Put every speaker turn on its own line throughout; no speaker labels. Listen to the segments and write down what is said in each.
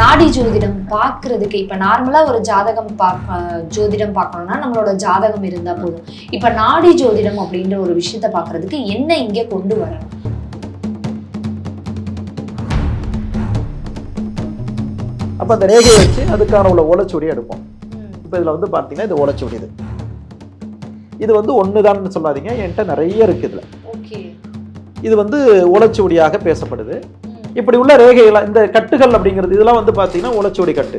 நாடி ஜோதிடம் பார்க்கிறதுக்கு இப்ப நார்மலா ஒரு ஜாதகம் பார்க்க ஜோதிடம் பார்க்கணும்னா நம்மளோட ஜாதகம் இருந்தா போதும். இப்ப நாடி ஜோதிடம் அப்படின்ற ஒரு விஷயத்த பார்க்கிறதுக்கு என்ன இங்க கொண்டு வரணும்?
அப்போ அந்த ரேகையை வச்சு அதுக்கான உள்ள ஓலைச்சுவடியை எடுப்போம். இப்போ இதில் வந்து பார்த்தீங்கன்னா இது ஓலைச்சுவடி இது. இது வந்து ஒன்று தான் சொல்லாதீங்க. என்கிட்ட நிறைய இருக்குது இதில்.
ஓகே.
இது வந்து ஓலைச்சுவடியாக பேசப்படுது. இப்படி உள்ள ரேகைகள் இந்த கட்டுகள் அப்படிங்கிறது இதெல்லாம் வந்து பார்த்தீங்கன்னா ஓலைச்சுவடி கட்டு.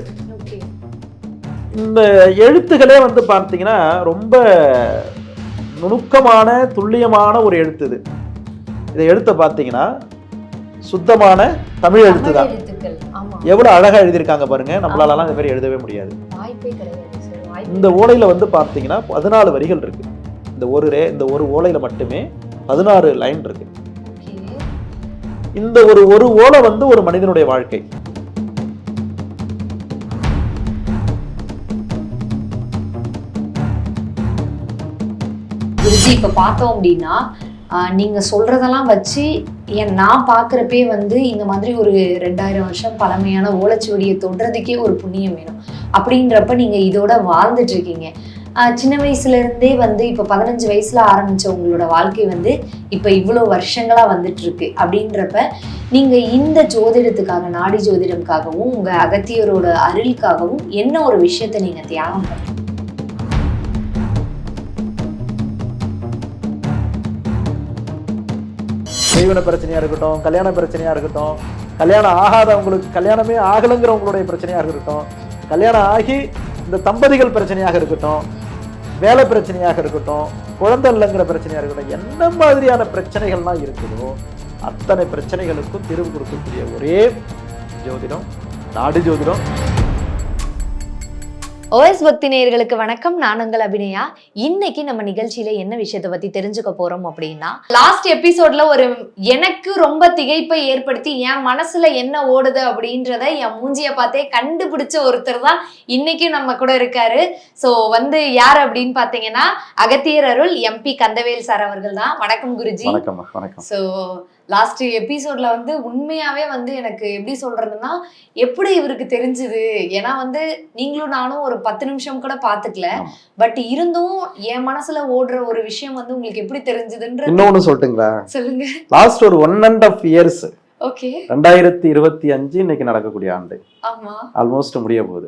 இந்த எழுத்துகளே வந்து பார்த்தீங்கன்னா ரொம்ப நுணுக்கமான துல்லியமான ஒரு எழுத்து இது. இதை எழுத்தை பார்த்தீங்கன்னா சுத்தமான தமிழ் எழுத்து தான்
எழுத்துக்கள்
எவ்வளோ அழகாக எழுதியிருக்காங்க பாருங்க. நம்மளாலலாம் இந்த மாதிரி எழுதவே முடியாது. இந்த ஓலையில வந்து பார்த்தீங்கன்னா பதினாலு வரிகள் இருக்கு. இந்த ஒரு ரே இந்த ஒரு ஓலையில மட்டுமே பதினாறு லைன் இருக்கு.
ஓகே
இந்த ஒரு ஒரு ஓலை வந்து ஒரு மனிதனுடைய வாழ்க்கை.
குருஜி இப்ப பார்த்தோம் அப்படின்னா ஆஹ், நீங்க சொல்றதெல்லாம் வச்சு என் நான் பார்க்குறப்பே வந்து இந்த மாதிரி ஒரு ரெண்டாயிரம் வருஷம் பழமையான ஓலைச்சுவடியை தொடுறதுக்கே ஒரு புண்ணியம் வேணும். அப்படின்றப்ப நீங்க இதோட வாழ்ந்துட்டு இருக்கீங்க. சின்ன வயசுல இருந்தே வந்து இப்ப பதினஞ்சு வயசுல ஆரம்பித்த உங்களோட வாழ்க்கை வந்து இப்ப இவ்வளோ வருஷங்களா வந்துட்டுருக்கு அப்படின்றப்ப நீங்க இந்த ஜோதிடத்துக்காக நாடி ஜோதிடம்காகவும் உங்க அகத்தியரோட அருளுக்காகவும் என்ன ஒரு விஷயத்தை நீங்க தியாகம் பண்ணுங்க
ஜீவன பிரச்சனையா இருக்கட்டும் கல்யாண பிரச்சனையா இருக்கட்டும் கல்யாணம் ஆகாதவங்களுக்கு கல்யாணமே ஆகலைங்கிறவங்களுடைய பிரச்சனையாக இருக்கட்டும் கல்யாணம் ஆகி இந்த தம்பதிகள் பிரச்சனையாக இருக்கட்டும் வேலை பிரச்சனையாக இருக்கட்டும் குழந்தை இல்லைங்கிற பிரச்சனையாக இருக்கட்டும் என்ன மாதிரியான பிரச்சனைகள்லாம் இருக்குதோ அத்தனை பிரச்சனைகளுக்கும் தீர்வு கொடுக்கக்கூடிய ஒரே ஜோதிடம் நாடு ஜோதிடம்.
ஓஎஸ் பக்தி நேயர்களுக்கு வணக்கம். நான் உங்கள் அபிநயா. இன்னைக்கு நம்ம நிகழ்ச்சியில என்ன விஷயத்தை பத்தி தெரிஞ்சுக்க போறோம் அப்படின்னா லாஸ்ட் எபிசோட்ல ஒரு எனக்கு ரொம்ப திகைப்பை ஏற்படுத்தி என் மனசுல என்ன ஓடுது அப்படின்றத என் மூஞ்சிய பார்த்தே கண்டுபிடிச்ச ஒருத்தர் தான் இன்னைக்கு நம்ம கூட இருக்காரு. சோ வந்து யார் அப்படின்னு பாத்தீங்கன்னா அகத்தியர் அருள் எம்பி கந்தவேல் சார் அவர்கள் தான். வணக்கம் குருஜி.
வணக்கம் வணக்கம்.
ஸோ லாஸ்ட் எபிசோட்ல வந்து உண்மையாவே வந்து எனக்கு எப்படி சொல்றதுன்னா எப்படி இவருக்கு தெரிஞ்சுது? ஏன்னா வந்து நீங்களும் நானும் ஒரு பத்து நிமிஷம் கூட பாத்துக்கல. பட் இருந்தும் என் மனசுல ஓடுற ஒரு விஷயம் வந்து உங்களுக்கு எப்படி தெரிஞ்சதுன்ற
இன்னொன்னு சொல்லட்டுங்களா?
சொல்லுங்க.
லாஸ்ட் ஒரு one and half years
okay
ரெண்டாயிரத்தி இருபத்தி அஞ்சு இன்னைக்கு நடக்கக்கூடிய ஆண்டு.
ஆமா.
ஆல்மோஸ்ட் முடிய போகுது.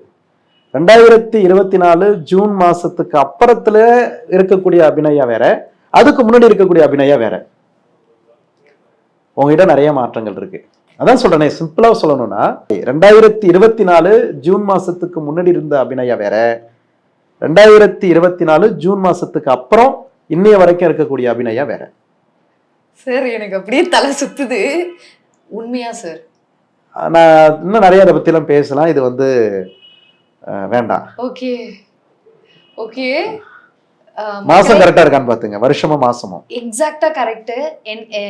ரெண்டாயிரத்தி இருபத்தி நாலு ஜூன் மாசத்துக்கு அப்புறத்துல இருக்கக்கூடிய அபிநயா வேற அதுக்கு முன்னாடி இருக்கக்கூடிய அபிநயா வேற. உங்ககிட்ட நிறைய மாற்றங்கள் இருக்கு. அதான் சொல்றேனே சிம்பிளா சொல்லணும்னா ரெண்டாயிரத்தி இருபத்தி நாலு ஜூன் மாசத்துக்கு முன்னாடி இருந்த அபிநயா வேற. ரெண்டாயிரத்தி இருபத்தி நாலு ஜூன் மாசத்துக்கு அப்புறம் இன்னைய வரைக்கும் இருக்கக்கூடிய அபிநயா வேற.
சார் எனக்கு அப்படியே தலை சுத்துது. உண்மையா சார்?
நான் இன்னும் நிறைய அதை பத்திலாம் பேசலாம். இது வந்து வேண்டாம்.
ஓகே. ஓகே.
மாசம் கரெக்டா இருக்கான்னு பாத்துங்க. வருஷமா மாசமும்
எக்ஸாக்டா கரெக்ட்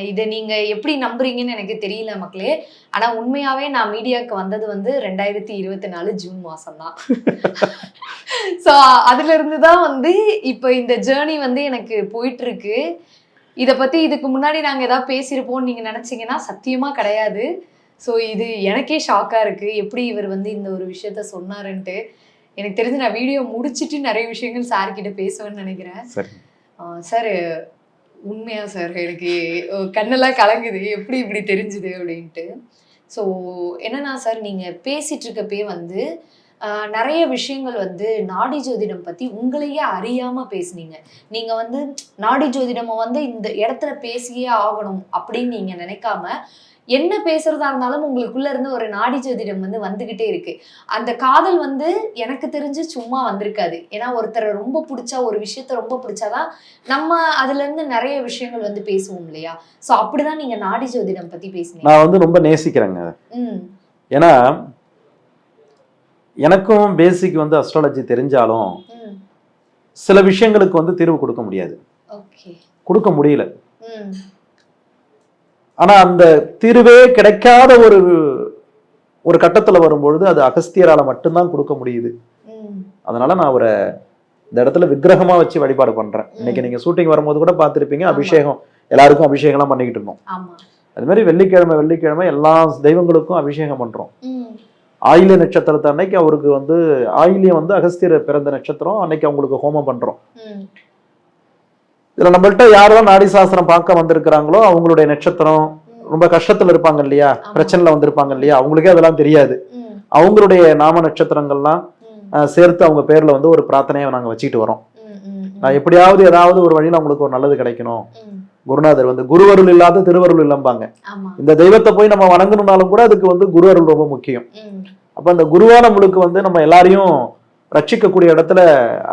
இதை நீங்க எப்படி நம்புறீங்கன்னு எனக்கு தெரியல மக்களே. ஆனா உண்மையாவே நான் மீடியாவுக்கு வந்தது வந்து ரெண்டாயிரத்தி இருபத்தி நாலு ஜூன் மாசம் தான் ஸோ அதுல இருந்து தான் வந்து இப்போ இந்த ஜேர்னி வந்து எனக்கு போயிட்டு இருக்கு இதை பத்தி இதுக்கு முன்னாடி நாங்க ஏதாவது பேசியிருப்போம்னு நீங்க நினைச்சீங்கன்னா சத்தியமா கிடையாது. ஸோ இது எனக்கே ஷாக்கா இருக்கு. எப்படி இவர் வந்து இந்த ஒரு விஷயத்த சொன்னாருன்ட்டு. எனக்கு தெரிஞ்சு நான் வீடியோ முடிச்சிட்டு நிறைய விஷயங்கள் சார் கிட்ட பேசுவேன்னு நினைக்கிறேன்.
சரி.
சார் உண்மையா சார் எனக்கு கண்ணெல்லாம் கலங்குது. எப்படி இப்படி தெரிஞ்சுது அப்படின்ட்டு. ஸோ என்னன்னா சார் நீங்கள் பேசிட்டு இருக்கப்பே வந்து நிறைய விஷயங்கள் வந்து நாடி ஜோதிடம் பற்றி உங்களையே அறியாமல் பேசுனீங்க. நீங்கள் வந்து நாடி ஜோதிடமை வந்து இந்த இடத்துல பேசியே ஆகணும் அப்படின்னு நீங்கள் நினைக்காம என்ன பேசுறதா இருந்தாலும் உங்களுக்குள்ள இருந்து ஒரு நாடி ஜோதிடம் வந்து வந்துகிட்டே இருக்கு. அந்த காதல் வந்து எனக்கு தெரிஞ்சு சும்மா வந்திருக்காது. ஏன்னா ஒருத்தரை ரொம்ப பிடிச்சா ஒரு விஷயத்த ரொம்ப பிடிச்சாதான் நம்ம அதுல இருந்து நிறைய விஷயங்கள் வந்து பேசுவோம் இல்லையா? சோ அப்படிதான் நீங்க நாடி ஜோதிடம் பத்தி பேசுனீங்க.
நான் வந்து ரொம்ப நேசிக்கிறேங்க.
ம்.
ஏன்னா எனக்கும் பேசிக் வந்து அஸ்ட்ராலஜி தெரிஞ்சாலும் சில விஷயங்களுக்கு வந்து தீர்வு கொடுக்க முடியாது. கொடுக்க முடியல. ஆனா அந்த தீர்வே கிடைக்காத ஒரு ஒரு கட்டத்துல வரும்பொழுது அது அகஸ்தியரால மட்டும்தான் கொடுக்க முடியுது. அதனால நான் அவரை இந்த இடத்துல விக்கிரகமா வச்சு வழிபாடு பண்றேன். இன்னைக்கு நீங்க ஷூட்டிங் வரும்போது கூட பார்த்திருப்பீங்க. அபிஷேகம். எல்லாருக்கும் அபிஷேகம்லாம் பண்ணிக்கிட்டு இருந்தோம். அது மாதிரி வெள்ளிக்கிழமை வெள்ளிக்கிழமை எல்லா தெய்வங்களுக்கும் அபிஷேகம் பண்றோம். ஆயில்ய நட்சத்திரத்தை அன்னைக்கு அவருக்கு வந்து ஆயில்யம் வந்து அகஸ்தியர் பிறந்த நட்சத்திரம் அன்னைக்கு அவங்களுக்கு ஹோமம் பண்றோம். இதுல நம்மள்ட்ட யாரெல்லாம் நாடி சாஸ்திரம் பார்க்க வந்திருக்கிறாங்களோ அவங்களுடைய நட்சத்திரம் ரொம்ப கஷ்டத்துல இருப்பாங்க இல்லையா? பிரச்சனைல வந்திருப்பாங்க இல்லையா? அவங்களுக்கே அதெல்லாம் தெரியாது. அவங்களுடைய நாம நட்சத்திரங்கள்லாம் சேர்த்து அவங்க பேர்ல வந்து ஒரு பிரார்த்தனையை நாங்க வச்சுக்கிட்டு வரோம். நான் எப்படியாவது ஏதாவது ஒரு வழியில அவங்களுக்கு ஒரு நல்லது கிடைக்கணும். குருநாதர் வந்து குருவருள் இல்லாத திருவருள் இல்லம்பாங்க. இந்த தெய்வத்தை போய் நம்ம வணங்கணும்னாலும் கூட அதுக்கு வந்து குரு அருள் ரொம்ப முக்கியம். அப்ப அந்த குருவான முழுக்கு வந்து நம்ம எல்லாரையும் ரட்சிக்கக்கூடிய இடத்துல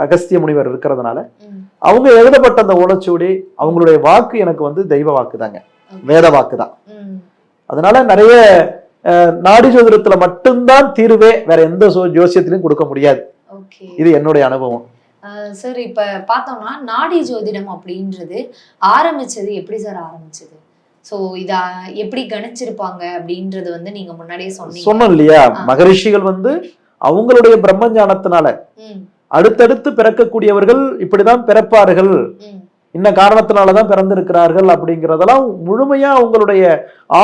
அகஸ்திய முனிவர் இருக்கிறதுனால. அவங்க எழுதப்பட்ட அந்த ஓலைச்சுவடி அவங்களுடைய வாக்கு எனக்கு வந்து தெய்வ வாக்கு தாங்க வேத வாக்கு தான் அதனால நிறைய அஹ், நாடி ஜோதிடத்துல மட்டும்தான் தீர்வே வேற எந்த ஜோசியத்திலையும் கொடுக்க முடியாது. இது என்னுடைய அனுபவம்.
சார் இப்ப பார்த்தோம்னா நாடி ஜோதிடம் அப்படின்றது ஆரம்பிச்சது எப்படி சார் ஆரம்பிச்சது? சோ இத எப்படி கணிச்சிருப்பாங்க அப்படின்றது வந்து நீங்க முன்னாடியே சொன்னீங்க.
சொன்னோம் இல்லையா. மகரிஷிகள் வந்து அவங்களுடைய பிரம்மஞானத்தினால. அடுத்தடுத்து பிறக்கக்கூடியவர்கள் இப்படிதான் பிறப்பார்கள். இன்ன காரணத்தினாலதான் பிறந்திருக்கிறார்கள் அப்படிங்கிறதெல்லாம் முழுமையா அவங்களுடைய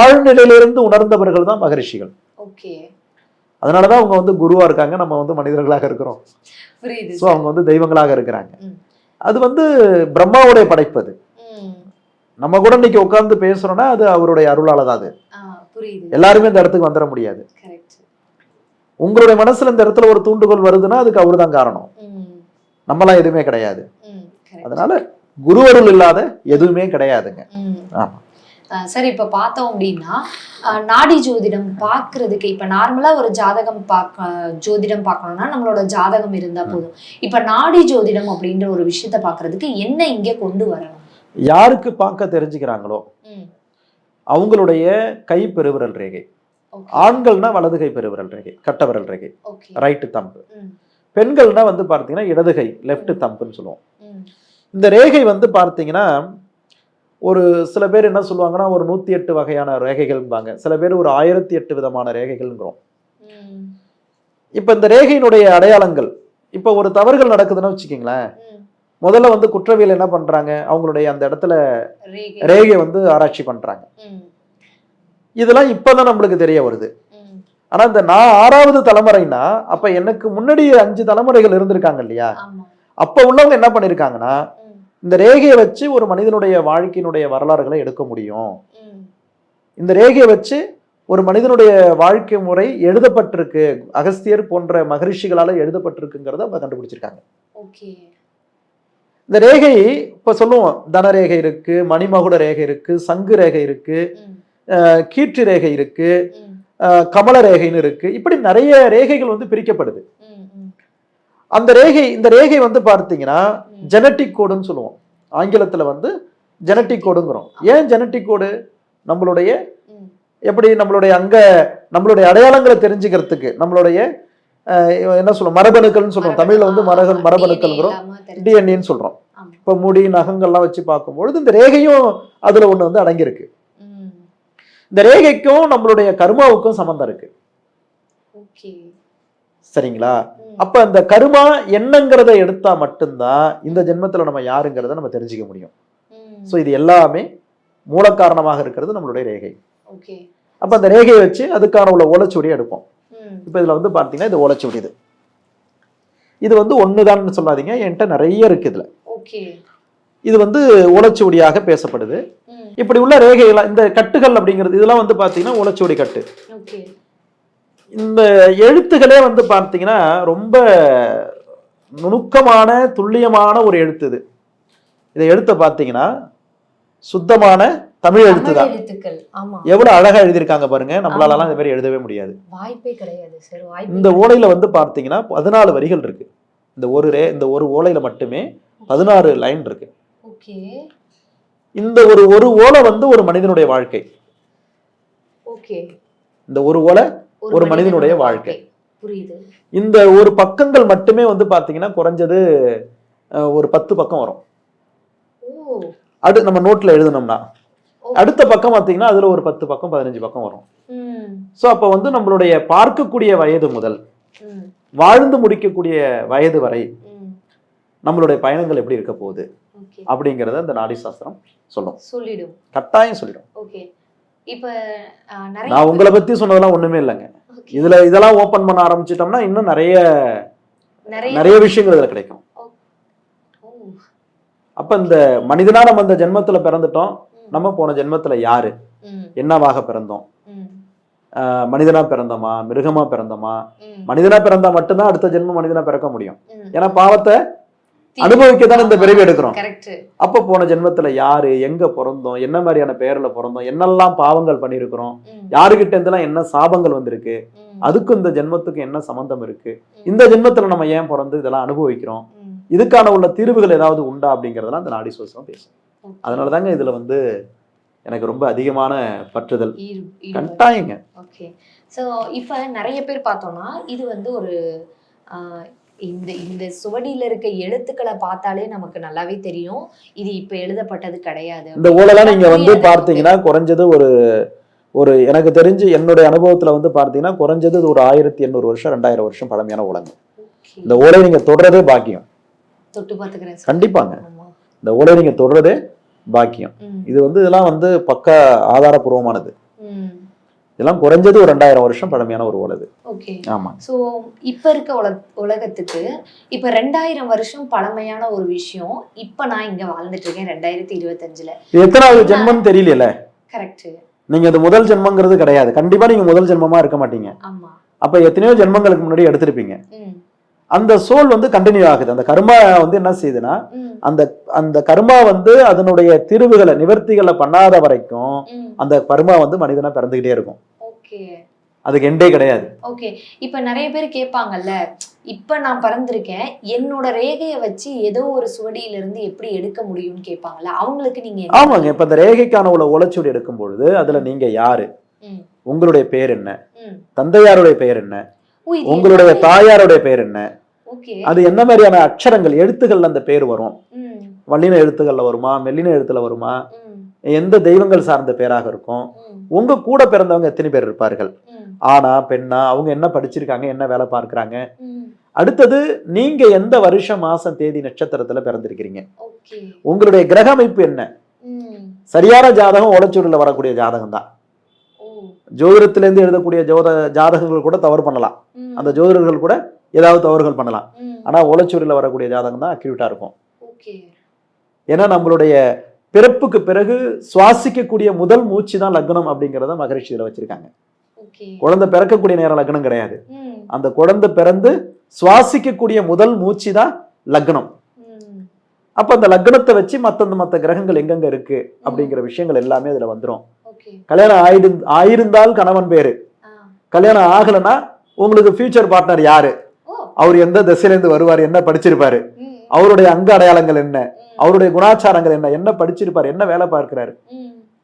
ஆழ்நிலையிலிருந்து உணர்ந்தவர்கள் தான் மகரிஷிகள்.
ஓகே.
அதனாலதான் அவங்க வந்து குருவா இருக்காங்க. நம்ம வந்து மனிதர்களாக இருக்கிறோம். ஸோ அவங்க வந்து தெய்வங்களாக இருக்கிறாங்க. அது வந்து பிரம்மாவுடைய படைப்பு அது. நம்ம கூட இன்னைக்கு உட்கார்ந்து பேசுறோம்னா அது அவருடைய அருளால தான் அது எல்லாருமே இந்த இடத்துக்கு வந்துட முடியாது. உங்களுடைய மனசுல இந்த இடத்துல ஒரு தூண்டுகோல் வருதுன்னா அதுக்கு அவரு தான் காரணம்.
ம்.
நம்மலாம் எதுவுமே கிடையாது. அதனால குருவருள் இல்லாத எதுவுமே கிடையாதுங்க. ஆமா.
சரி இப்ப பார்த்தோம் அப்படின்னா நாடி ஜோதிடம் பார்க்கிறதுக்கு இப்ப நார்மலா ஒரு ஜாதகம் பார்க்க ஜோதிடம் பார்க்கணும்னா நம்மளோட ஜாதகம் இருந்தா போதும். இப்ப நாடி ஜோதிடம் அப்படின்ற ஒரு விஷயத்த பார்க்கிறதுக்கு என்ன இங்க கொண்டு வரணும்?
யாருக்கு பார்க்க தெரிஞ்சுக்கிறாங்களோ அவங்களுடைய கை பெருவிரல் ரேகை. ஆண்கள்னா வலது கை பெருவிரல் ரேகை கட்ட விரல் ரேகை ரைட்டு தம்பு பெண்கள்னா வந்து பார்த்தீங்கன்னா இடது கை லெஃப்ட் தம்புன்னு சொல்லுவோம். இந்த ரேகை வந்து பார்த்தீங்கன்னா ஒரு சில பேர் என்ன சொல்லுவாங்கன்னா ஒரு நூத்தி எட்டு வகையான ரேகைகள்பாங்க சில பேர் ஒரு ஆயிரத்தி எட்டு விதமான ரேகைகள்ங்கிறோம். இப்போ இந்த ரேகையினுடைய அடையாளங்கள் இப்போ ஒரு தவறுகள் நடக்குதுன்னு வச்சுக்கிங்களேன். முதல்ல வந்து குற்றவியல் என்ன பண்றாங்க? அவங்களுடைய அந்த இடத்துல
ரேகை.
ரேகை வந்து ஆராய்ச்சி பண்றாங்க. இதெல்லாம் இப்பதான் நம்மளுக்கு தெரிய வருது. ஆனா இந்த நான் ஆறாவது தலைமுறைனா அப்ப எனக்கு முன்னாடி அஞ்சு தலைமுறைகள் இருந்திருக்காங்க இல்லையா? அப்ப உள்ளவங்க என்ன பண்ணிருக்காங்கன்னா இந்த ரேகையை வச்சு ஒரு மனிதனுடைய வாழ்க்கையினுடைய வரலாறுகளை எடுக்க முடியும். இந்த ரேகையை வச்சு ஒரு மனிதனுடைய வாழ்க்கை முறை எழுதப்பட்டிருக்கு. அகஸ்தியர் போன்ற மகரிஷிகளால எழுதப்பட்டிருக்குங்கிறத அவங்க கண்டுபிடிச்சிருக்காங்க. இந்த ரேகை இப்ப சொல்லுவோம் தனரேகை இருக்கு மணிமகுட ரேகை இருக்கு சங்கு ரேகை இருக்கு கீற்று ரேகை இருக்கு கமல ரேகைன்னு இருக்கு. இப்படி நிறைய ரேகைகள் வந்து பிரிக்கப்படுது. அந்த ரேகை இந்த ரேகை வந்து பார்த்தீங்கன்னா. ஜெனட்டிக் கோடுன்னு சொல்லுவோம். ஆங்கிலத்துல வந்து ஜெனட்டிக் கோடுங்கிறோம் ஏன் ஜெனட்டிக் கோடு நம்மளுடைய. எப்படி நம்மளுடைய அங்க நம்மளுடைய அடையாளங்களை தெரிஞ்சுக்கிறதுக்கு நம்மளுடைய என்ன சொல்லுவோம் மரபணுக்கள்னு சொல்லுவோம். தமிழ்ல வந்து
ஆமா,
மரபணுக்கள்ங்கிறோம் டிஎன்ஏன்னு சொல்றோம்.
ஆமா.
இப்போ முடி நகங்கள்லாம் வச்சு பார்க்கும்பொழுது இந்த ரேகையும் அதுல ஒண்ணு வந்து அடங்கியிருக்கு. இந்த ரேகைக்கும் நம்மளுடைய கர்மாவுக்கும் சம்மந்தம் இருக்கு.
okay,
சரிங்களா? அப்ப அந்த கர்மா என்னங்கிறத எடுத்தா மட்டும்தான் இந்த ஜென்மத்துல நம்ம யாருங்கிறத நம்ம தெரிஞ்சுக்க முடியும். ஸோ இது எல்லாமே மூல காரணமாக இருக்கிறது நம்மளுடைய ரேகை. அப்ப அந்த ரேகையை வச்சு அதுக்கான உள்ள ஓலைச்சுவடியை எடுப்போம். இப்போ இதுல வந்து பார்த்தீங்கன்னா இது ஓலைச்சுவடி இது. இது வந்து ஒண்ணுதான்னு சொல்லாதீங்க. என்கிட்ட நிறைய இருக்கு இதுல. இது வந்து ஓலைச்சுவடியாக பேசப்படுது. இப்படி உள்ள ரேகைகள் இந்த கட்டுகள் அப்படிங்கிறது இதெல்லாம் வந்து பார்த்தீங்கன்னா ஓலைச்சுவடி கட்டு. இந்த எழுத்துகளே வந்து பார்த்தீங்கன்னா ரொம்ப நுணுக்கமான துல்லியமான ஒரு எழுத்து இது. இதை எழுத்த பார்த்தீங்கன்னா சுத்தமான தமிழ் எழுத்து தான்
எழுத்துக்கள்
எவ்வளவு அழகா எழுதியிருக்காங்க பாருங்க. நம்மளாலலாம் இந்த மாதிரி எழுதவே முடியாது.
வாய்ப்பே கிடையாது
இந்த ஓலையில வந்து பார்த்தீங்கன்னா பதினாலு வரிகள் இருக்கு. இந்த ஒரு ரே இந்த ஒரு ஓலையில மட்டுமே பதினாறு லைன் இருக்கு. இந்த ஒரு ஒரு ஓலை வந்து ஒரு மனிதனுடைய வாழ்க்கை.
ஓகே.
இந்த ஒரு ஓலை ஒரு மனிதனுடைய வாழ்க்கை.
புரியுது.
இந்த ஒரு பக்கங்கள் மட்டுமே வந்து பார்த்தீங்கன்னா குறைஞ்சது ஒரு பத்து பக்கம் வரும். அடு நம்ம நோட்ல எழுதுனோம்னா
ஓ.
அடுத்த பக்கம் பார்த்தீங்கன்னா அதுல ஒரு பத்து பக்கம் பதினஞ்சு பக்கம் வரும். ஸோ அப்போ வந்து நம்மளுடைய பார்க்கக்கூடிய வயது முதல் வாழ்ந்து முடிக்கக்கூடிய வயது வரை நம்மளுடைய பயணங்கள் எப்படி இருக்க போகுது அப்படிங்கிறத இந்த நாடி சாஸ்திரம் சொல்லும்.
சொல்லிடும்.
கட்டாயம் சொல்லிடும்.
ஓகே. இப்ப
நான் உங்களை பத்தி சொன்னதெல்லாம் ஒண்ணுமே இல்லைங்க. இதுல இதெல்லாம் ஓபன் பண்ண ஆரம்பிச்சிட்டோம்னா இன்னும் நிறைய
நிறைய
விஷயங்கள் இதுல கிடைக்கும். அப்ப இந்த மனிதனா நம்ம இந்த ஜென்மத்துல பிறந்துட்டோம். நம்ம போன ஜென்மத்துல யாரு. என்னவாக பிறந்தோம்? மனிதனா பிறந்தோமா? மிருகமா பிறந்தோமா. மனிதனா பிறந்தா மட்டும்தான் அடுத்த ஜென்மம் மனிதனா பிறக்க முடியும். ஏன்னா பாவத்தை அனுபவிக்க தானே இந்த பிறவி எடுக்கிறோம். அப்ப போன ஜென்மத்துல யாரு எங்க பிறந்தோம் என்ன மாதிரியான பெயர்ல பிறந்தோம் என்னெல்லாம் பாவங்கள் பண்ணியிருக்கிறோம் யாருகிட்ட இருந்தெல்லாம் என்ன சாபங்கள் வந்திருக்கு அதுக்கும் இந்த ஜென்மத்துக்கும் என்ன சம்பந்தம் இருக்கு? இந்த ஜென்மத்துல நம்ம ஏன் பிறந்து இதெல்லாம் அனுபவிக்கிறோம்? இதுக்கான உள்ள தீர்வுகள் ஏதாவது உண்டா அப்படிங்கறதெல்லாம் இந்த நாடி சோசனம் பேசும். அதனால தாங்க இதுல வந்து எனக்கு ரொம்ப அதிகமான பற்றுதல். கட்டாயங்க.
ஓகே. ஸோ இப்போ நிறைய பேர் பார்த்தோம்னா இது வந்து ஒரு இந்த இந்த சுவடியில இருக்க எழுத்துக்களை பார்த்தாலே நமக்கு நல்லாவே தெரியும் இது இப்ப எழுதப்பட்டது கிடையாது
இந்த ஊழலாம் நீங்க வந்து. பார்த்தீங்கன்னா குறைஞ்சது ஒரு ஒரு எனக்கு தெரிஞ்சு என்னுடைய அனுபவத்துல வந்து பார்த்தீங்கன்னா குறைஞ்சது ஒரு ஆயிரத்தி எண்ணூறு வருஷம் ரெண்டாயிரம் வருஷம் பழமையான உலகம். இந்த ஓலை நீங்க தொடரதே பாக்கியம்
தொட்டு பார்த்துக்கிறேன்.
கண்டிப்பாங்க. இந்த ஓலை நீங்க தொடரதே பாக்கியம் இது வந்து இதெல்லாம் வந்து பக்கா ஆதாரபூர்வமானது. இதெல்லாம் குறைஞ்சது ஒரு ரெண்டாயிரம் வருஷம் பழமையான ஒரு ஓலை இது
ஓகே.
ஆமா.
ஸோ இப்போ இருக்க உல உலகத்துக்கு இப்போ ரெண்டாயிரம் வருஷம் பழமையான ஒரு விஷயம் இப்போ நான் இங்க வாழ்ந்துட்டு இருக்கேன் ரெண்டாயிரத்தி இருபத்தஞ்சுல.
எத்தனாவது ஜென்மம்னு தெரியல
கரெக்ட்
நீங்க இது முதல் ஜென்மங்கிறது கிடையாது. கண்டிப்பா நீங்க முதல் ஜென்மமா இருக்க மாட்டீங்க.
ஆமா.
அப்ப எத்தனையோ ஜென்மங்களுக்கு முன்னாடி எடுத்திருப்பீங்க. அந்த சோல் வந்து கண்டினியூ ஆகுது. அந்த கர்மா வந்து என்ன செய்யுதுன்னா அந்த அந்த கர்மா வந்து அதனுடைய திருவுகளை நிவர்த்திகளை பண்ணாத வரைக்கும் அந்த கர்மா வந்து மனிதனா பிறந்துகிட்டே இருக்கும்.
ஓகே.
அதுக்கு எண்டே கிடையாது.
ஓகே. இப்ப நிறைய பேர் கேட்பாங்கல்ல இப்ப நான் பிறந்திருக்கேன் என்னோட ரேகையை வச்சு ஏதோ ஒரு சுவடியில இருந்து எப்படி எடுக்க முடியும்னு கேட்பாங்கல்ல அவங்களுக்கு நீங்க
ஆமாங்க. இப்ப இந்த ரேகைக்கான உள்ள உளச்சூடி எடுக்கும் பொழுது அதுல நீங்க யாரு? உங்களுடைய பெயர் என்ன. தந்தையாருடைய பெயர் என்ன? உங்களுடைய தாயாருடைய பெயர் என்ன? அது என்ன மாதிரியான அக்ஷரங்கள் எழுத்துக்கள்ல அந்த பேர் வரும்? வல்லின எழுத்துக்கள்ல வருமா மெல்லின எழுத்துல வருமா? எந்த தெய்வங்கள் சார்ந்த பேராக இருக்கும்? உங்க கூட பிறந்தவங்க எத்தனை பேர் இருப்பார்கள்? ஆனா பெண்ணா அவங்க என்ன படிச்சிருக்காங்க என்ன வேலை பார்க்கறாங்க. அடுத்தது நீங்க எந்த வருஷம் மாசம் தேதி நட்சத்திரத்துல பிறந்திருக்கிறீங்க? உங்களுடைய கிரக அமைப்பு என்ன சரியான ஜாதகம் உடச்சூரில் வரக்கூடிய ஜாதகம் தான் ஜோதிடத்திலேருந்து எழுதக்கூடிய ஜோத ஜாதகங்கள் கூட தவறு பண்ணலாம். அந்த ஜோதிடர்கள் கூட ஏதாவது தவறுகள் பண்ணலாம். ஆனா ஓலைச்சுவரில் வரக்கூடிய ஜாதகம் தான் அக்யூரேட்டா இருக்கும். ஏன்னா நம்மளுடைய பிறப்புக்கு பிறகு சுவாசிக்கக்கூடிய முதல் மூச்சு தான் லக்னம் அப்படிங்கிறத மகரிஷி இதில் வச்சிருக்காங்க. குழந்தை பிறக்கக்கூடிய நேரம் லக்னம் கிடையாது. அந்த குழந்தை பிறந்து சுவாசிக்கக்கூடிய முதல் மூச்சு தான் லக்னம். அப்ப அந்த லக்னத்தை வச்சு மத்த மத்த கிரகங்கள் எங்கெங்க இருக்கு அப்படிங்கிற விஷயங்கள் எல்லாமே அதுல வந்துரும்.
ஓகே
கல்யாணம் ஆயிடு ஆயிருந்தால் கணவன் பேரு கல்யாணம் ஆகலைன்னா உங்களுக்கு ஃபியூச்சர் பார்ட்னர் யாரு? அவர் எந்த திசையிலேருந்து வருவார்? என்ன படிச்சிருப்பாரு? அவருடைய அங்க அடையாளங்கள் என்ன? அவருடைய குணாச்சாரங்கள் என்ன? என்ன படிச்சிருப்பாரு? என்ன வேலை பார்க்கிறாரு?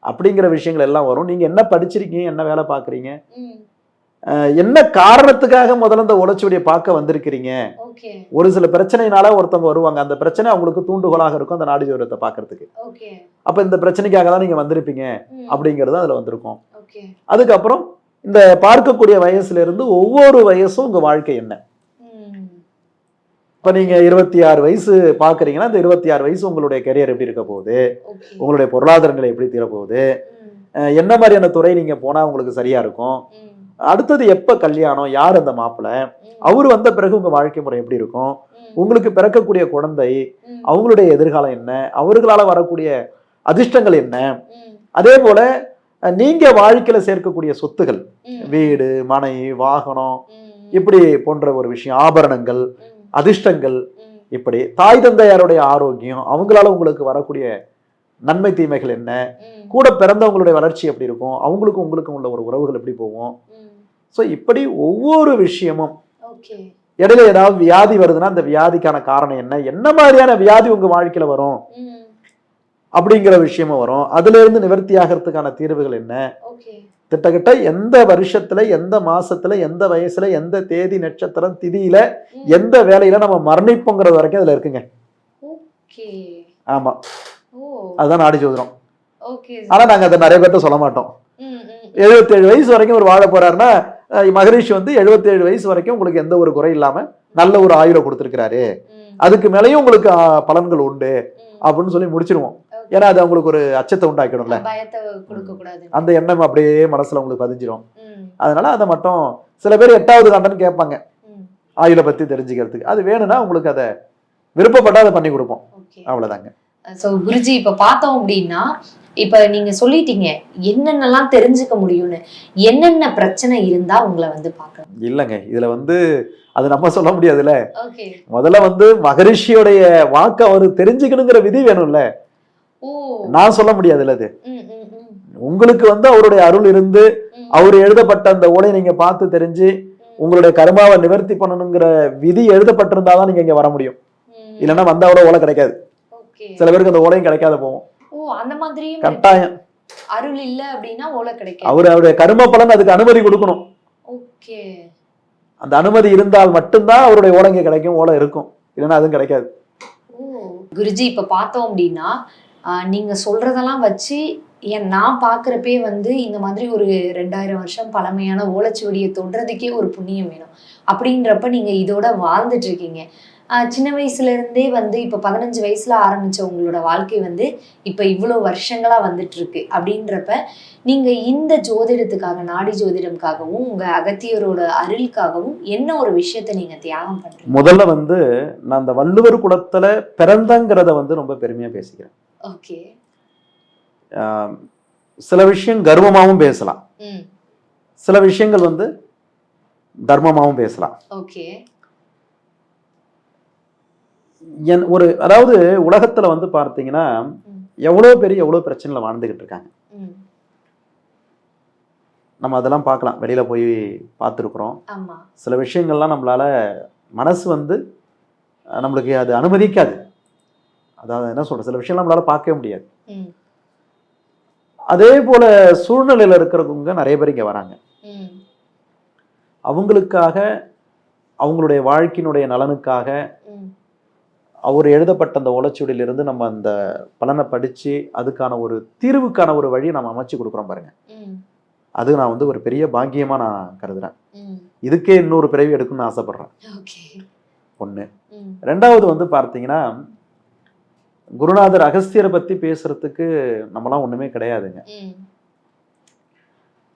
அப்படிங்கிற விஷயங்கள் எல்லாம் வரும். நீங்க என்ன படிச்சிருக்கீங்க? என்ன வேலை பார்க்கறீங்க? என்ன காரணத்துக்காக முதல்ல இந்த உழைச்சுவடியை பார்க்க வந்திருக்கிறீங்க? ஒரு சில பிரச்சனைனால ஒருத்தவங்க வருவாங்க. அந்த பிரச்சனை அவங்களுக்கு தூண்டுகோலாக இருக்கும் அந்த நாடி ஜோரத்தை பார்க்கறதுக்கு.
ஓகே.
அப்ப இந்த பிரச்சனைக்காக தான் நீங்க வந்திருப்பீங்க அப்படிங்கிறது அதுல வந்திருக்கும். அதுக்கப்புறம் இந்த பார்க்கக்கூடிய வயசுல இருந்து ஒவ்வொரு வயசும் உங்க வாழ்க்கை என்ன? இப்ப நீங்க இருபத்தி ஆறு வயசு பாக்குறீங்கன்னா இந்த இருபத்தி ஆறு வயசு உங்களுடைய கெரியர் எப்படி இருக்க போகுது? உங்களுடைய பொருளாதார நிலை எப்படி தீர போகுது
ம்,
அஹ் என்ன மாதிரியான துறை நீங்க போனா உங்களுக்கு சரியா இருக்கும்? அடுத்தது எப்ப கல்யாணம்? யார் அந்த மாப்பிள்ளை அவர் வந்த பிறகு உங்க வாழ்க்கை முறை எப்படி இருக்கும்? உங்களுக்கு பிறக்கக்கூடிய குழந்தை அவங்களுடைய எதிர்காலம் என்ன? அவர்களால வரக்கூடிய அதிர்ஷ்டங்கள் என்ன? அதே போல நீங்க வாழ்க்கையில சேர்க்கக்கூடிய சொத்துகள் வீடு மனை வாகனம் இப்படி போன்ற ஒரு விஷயம் ஆபரணங்கள் அதிர்ஷ்டங்கள் இப்படி தாய் தந்தையாருடைய ஆரோக்கியம் அவங்களால உங்களுக்கு வரக்கூடிய நன்மை தீமைகள் என்ன? கூட பிறந்தவங்களுடைய வளர்ச்சி எப்படி இருக்கும்? அவங்களுக்கும் உங்களுக்கும் உள்ள ஒரு உறவுகள் எப்படி போகும். ஸோ இப்படி ஒவ்வொரு விஷயமும் இடையில ஏதாவது வியாதி வருதுன்னா அந்த வியாதிக்கான காரணம் என்ன? என்ன மாதிரியான வியாதி உங்க வாழ்க்கையில வரும்? அப்படிங்கிற விஷயமும் வரும். அதுல இருந்து நிவர்த்தி ஆகிறதுக்கான தீர்வுகள் என்ன? கிட்டத்தட்ட எந்த வருஷத்துல எந்த மாசத்துல எந்த வயசுல எந்த தேதி நட்சத்திரம் திதியில எந்த வேலையில நம்ம மரணிப்போங்கிறது வரைக்கும் அதுல இருக்குங்க. ஆமா. அதுதான் நாடி ஜோதிடம்
ஓகே
ஆனா நாங்க அதை நிறைய பேர்ட்ட சொல்ல மாட்டோம். எழுபத்தேழு வயசு வரைக்கும் ஒரு வாழ போறாருன்னா மகரிஷி வந்து எழுபத்தேழு வயசு வரைக்கும் உங்களுக்கு எந்த ஒரு குறை இல்லாம நல்ல ஒரு ஆயுளை கொடுத்துருக்கிறாரு. அதுக்கு மேலேயும் உங்களுக்கு பலன்கள் உண்டு. அப்படின்னு சொல்லி முடிச்சிருவோம். ஏன்னா அது அவங்களுக்கு ஒரு அச்சத்தை உண்டாக்கிடும்ல. அந்த எண்ணம் அப்படியே மனசுல உங்களுக்கு பதிஞ்சிரும்.
ம்,
அதனால அதை மட்டும் சில பேர் எட்டாவது காண்டன்னு கேட்பாங்க. ஆயுளை பத்தி தெரிஞ்சுக்கிறதுக்கு. அது வேணும்னா உங்களுக்கு அதை விருப்பப்பட்டா அதை பண்ணி கொடுப்போம். அவ்வளவுதாங்க.
ஸோ குருஜி இப்ப பார்த்தோம் அப்படின்னா இப்ப நீங்க சொல்லிட்டீங்க என்னென்னலாம் தெரிஞ்சுக்க முடியும்னு என்னென்ன பிரச்சனை இருந்தா உங்களை வந்து பார்க்கணும்?
இல்லைங்க. இதுல வந்து அது நம்ம சொல்ல முடியாதுல்ல. முதல்ல வந்து மகரிஷியோடைய வாக்கு அவரு தெரிஞ்சுக்கணுங்கிற விதி வேணும்ல. நான் சொல்ல முடியாதுல்ல அது. உங்களுக்கு வந்து அவருடைய அருள் இருந்து. அவர் எழுதப்பட்ட அந்த ஓலை நீங்க பார்த்து தெரிஞ்சு உங்களுடைய கர்மாவை நிவர்த்தி பண்ணணுங்கிற விதி எழுதப்பட்டிருந்தாதான் நீங்க இங்க வர முடியும். இல்லைன்னா வந்தாவோட ஓலை கிடைக்காது. சில பேருக்கு அந்த ஓலையும் கிடைக்காத போகும்.
ஓ அந்த மாதிரியும்.
கட்டாயம்.
அருள் இல்ல அப்படின்னா ஓலை கிடைக்கும்
அவர் அவருடைய கர்ம பலன் அதுக்கு அனுமதி கொடுக்கணும்.
ஓகே.
அந்த அனுமதி இருந்தால் மட்டும்தான் அவருடைய ஓலை இங்க கிடைக்கும் ஓலை இருக்கும். இல்லைன்னா அதுவும் கிடைக்காது.
குருஜி இப்ப பார்த்தோம் அப்படின்னா நீங்க சொல்றதெல்லாம் வச்சு ஏன் நான் பார்க்குறப்பே வந்து இந்த மாதிரி ஒரு ரெண்டாயிரம் வருஷம் பழமையான ஓலைச்சுவடியை தொடுறதுக்கே ஒரு புண்ணியம் வேணும். அப்படின்றப்ப நீங்க இதோட வாழ்ந்துட்டு இருக்கீங்க. சின்ன வயசுல இருந்தே வந்து இப்ப பதினஞ்சு வயசுல ஆரம்பிச்ச உங்களோட வாழ்க்கை வந்து இப்ப இவ்வளவு வருஷங்களா வந்துட்டு இருக்கு அப்படின்றப்ப நீங்க இந்த ஜோதிடத்துக்காக நாடி ஜோதிடம்காகவும் உங்க அகத்தியரோட அருளுக்காகவும் என்ன ஒரு விஷயத்த நீங்க தியாகம் பண்றீங்க?
முதல்ல வந்து நான் அந்த வள்ளுவர் குலத்துல பிறந்தங்கிறத வந்து ரொம்ப பெருமையா பேசிக்கிறேன்.
ஓகே.
சில விஷயம் கர்வமாவும் பேசலாம்.
ம்.
சில விஷயங்கள் வந்து தர்மமாவும் பேசலாம்.
ஓகே.
என் ஒரு அதாவது உலகத்துல வந்து பார்த்தீங்கன்னா. எவ்வளோ பெரிய எவ்வளோ பிரச்சனையில் வாழ்ந்துகிட்டு இருக்காங்க. நம்ம அதெல்லாம் பார்க்கலாம். வெளியில போய் பார்த்துருக்குறோம். சில விஷயங்கள்லாம் நம்மளால மனசு வந்து நம்மளுக்கு அது அனுமதிக்காது. அதாவது என்ன சொல்ற சில விஷயம்லாம் நம்மளால பார்க்கவே முடியாது. அதே போல சூழ்நிலையில இருக்கிறவங்க நிறைய பேர் இங்க வராங்க. அவங்களுக்காக அவங்களுடைய வாழ்க்கையினுடைய நலனுக்காக அவர் எழுதப்பட்ட அந்த ஓலைச்சுவடியிலிருந்து நம்ம அந்த பலனை படிச்சு அதுக்கான ஒரு தீர்வுக்கான ஒரு வழியை நம்ம அமைச்சு கொடுக்குறோம் பாருங்க. அது நான் வந்து ஒரு பெரிய பாக்கியமா நான் கருதுறேன். இதுக்கே இன்னொரு பிறவி எடுக்கணும்னு ஆசைப்படுறேன்.
ம்.
ரெண்டாவது வந்து பார்த்தீங்கன்னா குருநாதர் அகஸ்தியரை பத்தி பேசுறதுக்கு நம்மலாம் ஒண்ணுமே கிடையாதுங்க.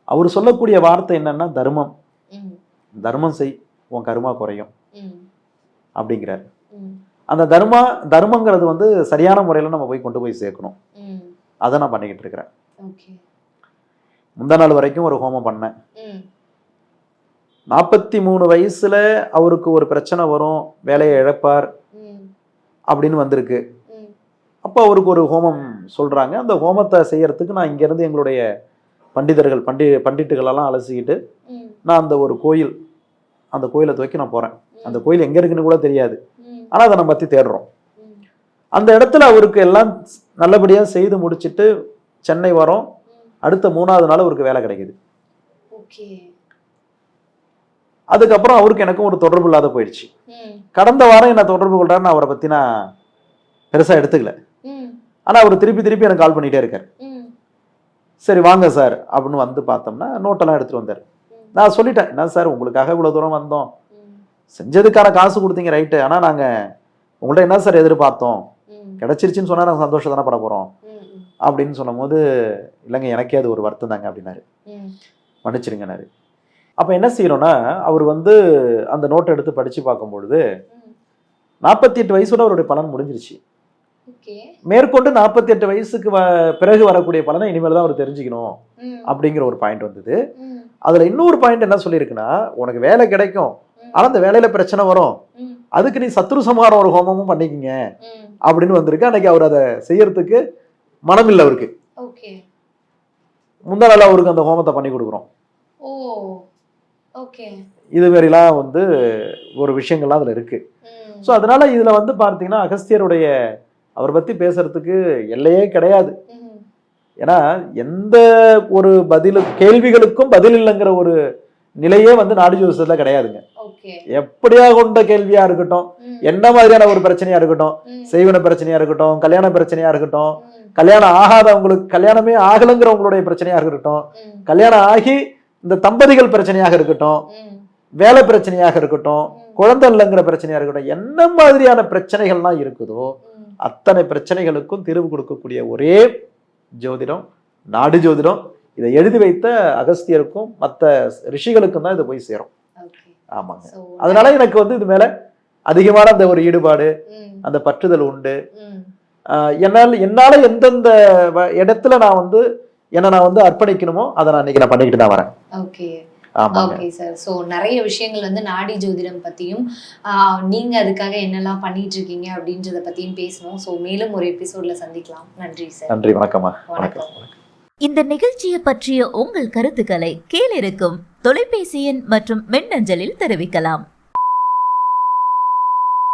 அவர் சொல்லக்கூடிய வார்த்தை என்னன்னா தர்மம். தர்மம் செய் உன் கருமா குறையும். அப்படிங்கிறார். அந்த தர்மா தர்மங்கிறது வந்து சரியான முறையில் நம்ம போய் கொண்டு போய் சேர்க்கணும். அதை நான் பண்ணிக்கிட்டு இருக்கிறேன். முந்தா நாள் வரைக்கும் ஒரு ஹோமம் பண்ணேன். நாற்பத்தி மூணு வயசுல அவருக்கு ஒரு பிரச்சனை வரும் வேலையை இழப்பார் அப்படின்னு வந்திருக்கு. அப்போ அவருக்கு ஒரு ஹோமம் சொல்றாங்க. அந்த ஹோமத்தை செய்யறதுக்கு நான் இங்கேருந்து எங்களுடைய பண்டிதர்கள் பண்டி பண்டிட்டுகளெல்லாம் அலசிக்கிட்டு நான் அந்த ஒரு கோயில் அந்த கோயிலை துவக்கி நான் போறேன். அந்த கோயில் எங்க இருக்குன்னு கூட தெரியாது.
ம்
ஆனா அதை நம்ம பத்தி தேடுறோம். அந்த இடத்துல அவருக்கு எல்லாம் நல்லபடியா செய்து முடிச்சிட்டு சென்னை வரோம். அடுத்த மூணாவது நாள் அவருக்கு வேலை கிடைக்குது. அதுக்கப்புறம் அவருக்கு எனக்கும் ஒரு தொடர்பு இல்லாத போயிடுச்சு. கடந்த வாரம் என்ன தொடர்பு கொள்றாருன்னு அவரை பத்தி நான் பெருசா எடுத்துக்கல. ஆனா அவர் திருப்பி திருப்பி எனக்கு கால் பண்ணிட்டே இருக்காரு. சரி வாங்க சார் அப்படின்னு வந்து பார்த்தோம்னா நோட்டெல்லாம் எடுத்துட்டு வந்தார். நான் சொல்லிட்டேன் என்ன சார் உங்களுக்காக இவ்வளவு தூரம் வந்தோம். செஞ்சதுக்கான காசு கொடுத்தீங்க ரைட்டு ஆனா நாங்க உங்கள்ட்ட என்ன சார் எதிர்பார்த்தோம்? கிடைச்சிருச்சுன்னு சொன்னா நாங்கள் சந்தோஷம் தானே பட போறோம்?
ம்
அப்படின்னு சொன்னபோது இல்லைங்க எனக்கே அது ஒரு வருத்தம் தாங்க அப்படின்னாரு. மன்னிச்சிருங்கனாரு அப்போ என்ன செய்யறோம்னா அவர் வந்து அந்த நோட்டை எடுத்து படிச்சு பார்க்கும்பொழுது நாற்பத்தி எட்டு வயசோட அவருடைய பலன் முடிஞ்சிருச்சு. மேற்கொண்டு நாற்பத்தி எட்டு வயசுக்கு வ- பிறகு வரக்கூடிய பலனை இனிமேல் தான் அவர் தெரிஞ்சுக்கணும் அப்படிங்கிற ஒரு பாயிண்ட் வந்தது. அதுல இன்னொரு பாயிண்ட் என்ன சொல்லியிருக்குன்னா உனக்கு வேலை கிடைக்கும்.
ம்
ஆனா அந்த வேலையில பிரச்சனை வரும். அதுக்கு நீ சத்ரு சமாரம் ஒரு ஹோமமும் பண்ணிக்கிங்க. அப்படின்னு வந்திருக்கு. அன்னைக்கு அவர் அதை செய்யறதுக்கு மனம் இல்லை அவருக்கு.
ஓகே.
முந்தா நாள் அவருக்கு அந்த ஹோமத்தை பண்ணி கொடுக்குறோம். இது மாதிரிலாம் வந்து ஒரு விஷயங்கள்லாம் அதுல இருக்கு. ஸோ அதனால இதுல வந்து பார்த்தீங்கன்னா அகஸ்தியருடைய அவரை பத்தி பேசுறதுக்கு எல்லையே கிடையாது. ஏன்னா எந்த ஒரு பதிலு கேள்விகளுக்கும் பதில் இல்லைங்கிற ஒரு நிலையே வந்து நாடு ஜோசியத்துல கிடையாதுங்க. எப்படியா கொண்ட கேள்வியா இருக்கட்டும். என்ன மாதிரியான ஒரு பிரச்சனையா இருக்கட்டும். செய்வன பிரச்சனையா இருக்கட்டும் கல்யாண பிரச்சனையா இருக்கட்டும் கல்யாணம் ஆகாதவங்களுக்கு கல்யாணமே ஆகலைங்கிறவங்களுடைய பிரச்சனையா இருக்கட்டும் கல்யாணம் ஆகி இந்த தம்பதிகள் பிரச்சனையாக இருக்கட்டும் வேலை பிரச்சனையாக இருக்கட்டும் குழந்தை இல்லைங்கிற பிரச்சனையா இருக்கட்டும் என்ன மாதிரியான பிரச்சனைகள்லாம் இருக்குதோ அத்தனை பிரச்சனைகளுக்கும் தீர்வு கொடுக்கக்கூடிய ஒரே ஜோதிடம் நாடு ஜோதிடம். இதை எழுதி வைத்த அகஸ்தியருக்கும் மற்ற ரிஷிகளுக்கும் தான் இது போய் சேரும். ஆமாங்க. அதனால எனக்கு வந்து இது மேல அதிகமான அந்த ஒரு ஈடுபாடு அந்த பற்றுதல் உண்டு. என்னால் என்னால எந்தெந்த வ- இடத்துல நான் வந்து என்ன நான் வந்து அர்ப்பணிக்கணுமோ அதை நான் இன்னைக்கு நான் பண்ணிக்கிட்டு தான் வரேன்.
ஓகே. Okay sir. ஸோ நிறைய விஷயங்கள் வந்து நாடி ஜோதிடம் பற்றியும் ஆஹ், நீங்க அதுக்காக என்னெல்லாம் பண்ணிட்டு இருக்கீங்க அப்படின்றத பற்றியும் பேசணும். ஸோ மேலும் ஒரு எபிசோட்ல சந்திக்கலாம். நன்றி சார்.
நன்றி வணக்கம்மா.
வணக்கம்.
வணக்கம்.
இந்த நிகழ்ச்சியை பற்றிய உங்கள் கருத்துக்களை கீழிருக்கும் தொலைபேசி எண் மற்றும் மின்னஞ்சலில் தெரிவிக்கலாம்.